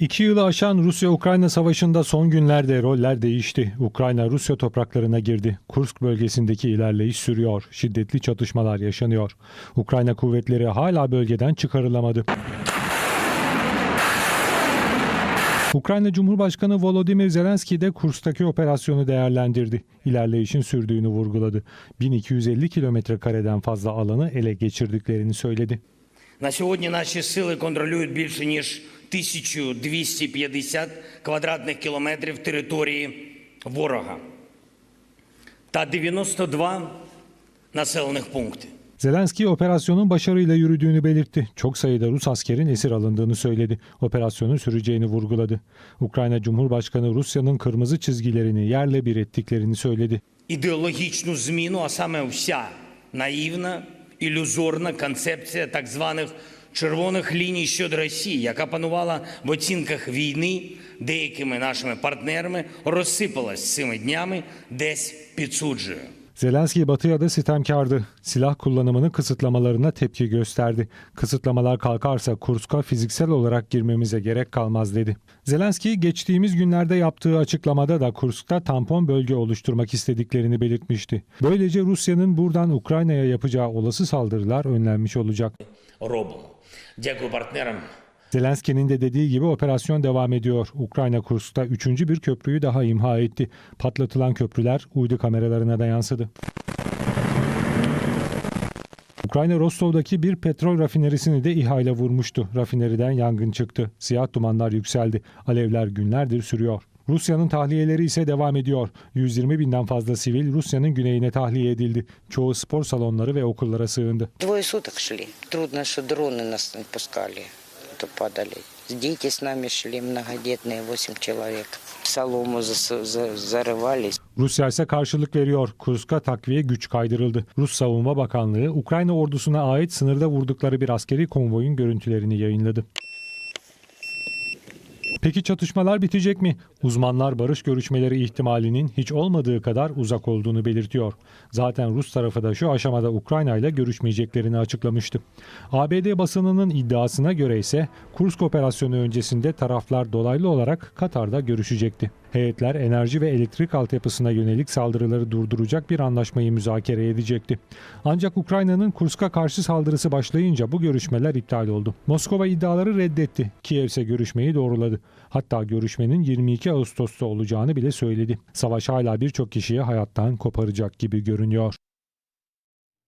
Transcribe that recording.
İki yılı aşan Rusya-Ukrayna savaşında son günlerde roller değişti. Ukrayna Rusya topraklarına girdi. Kursk bölgesindeki ilerleyiş sürüyor. Şiddetli çatışmalar yaşanıyor. Ukrayna kuvvetleri hala bölgeden çıkarılamadı. Ukrayna Cumhurbaşkanı Volodymyr Zelenski de Kursk'taki operasyonu değerlendirdi. İlerleyişin sürdüğünü vurguladı. 1250 kilometre kareden fazla alanı ele geçirdiklerini söyledi. На сьогодні наші сили контролюють більше ніж 1250 квадратних кілометрів території ворога та 92 населених пункти. Zelenski operasyonun başarıyla yürüdüğünü belirtti. Çok sayıda Rus askerin esir alındığını söyledi. Operasyonun süreceğini vurguladı. Ukrayna Cumhurbaşkanı Rusya'nın kırmızı çizgilerini yerle bir ettiklerini söyledi. Ідеологічну зміну, а саме вся наївна, ілюзорна концепція так званих червоних ліній щодо Росії, яка панувала в оцінках війни деякими нашими партнерами, розсипалась цими днями десь під суджею. Zelenski batıya da sitemkardı. Silah kullanımını kısıtlamalarına tepki gösterdi. Kısıtlamalar kalkarsa Kursk'a fiziksel olarak girmemize gerek kalmaz dedi. Zelenski geçtiğimiz günlerde yaptığı açıklamada da Kursk'ta tampon bölge oluşturmak istediklerini belirtmişti. Böylece Rusya'nın buradan Ukrayna'ya yapacağı olası saldırılar önlenmiş olacak. Робимо. Дякую партнерам. Zelenski'nin de dediği gibi operasyon devam ediyor. Ukrayna Kursk'ta üçüncü bir köprüyü daha imha etti. Patlatılan köprüler uydu kameralarına da yansıdı. Ukrayna Rostov'daki bir petrol rafinerisini de İHA ile vurmuştu. Rafineriden yangın çıktı. Siyah dumanlar yükseldi. Alevler günlerdir sürüyor. Rusya'nın tahliyeleri ise devam ediyor. 120 binden fazla sivil Rusya'nın güneyine tahliye edildi. Çoğu spor salonları ve okullara sığındı. Двое суток шли. Трудно, что дроны нас не пускали. То падали. Дети с нами шли, многодетные, 8 человек. Солому зас- за- зарывались. Rusya ise karşılık veriyor. Kursk'a takviye güç kaydırıldı. Rus Savunma Bakanlığı Ukrayna ordusuna ait sınırda vurdukları bir askeri konvoyun görüntülerini yayınladı. Peki çatışmalar bitecek mi? Uzmanlar barış görüşmeleri ihtimalinin hiç olmadığı kadar uzak olduğunu belirtiyor. Zaten Rus tarafı da şu aşamada Ukrayna ile görüşmeyeceklerini açıklamıştı. ABD basınının iddiasına göre ise Kursk operasyonu öncesinde taraflar dolaylı olarak Katar'da görüşecekti. Heyetler enerji ve elektrik altyapısına yönelik saldırıları durduracak bir anlaşmayı müzakere edecekti. Ancak Ukrayna'nın Kursk'a karşı saldırısı başlayınca bu görüşmeler iptal oldu. Moskova iddiaları reddetti. Kiev ise görüşmeyi doğruladı. Hatta görüşmenin 22 Ağustos'ta olacağını bile söyledi. Savaş hala birçok kişiyi hayattan koparacak gibi görünüyor.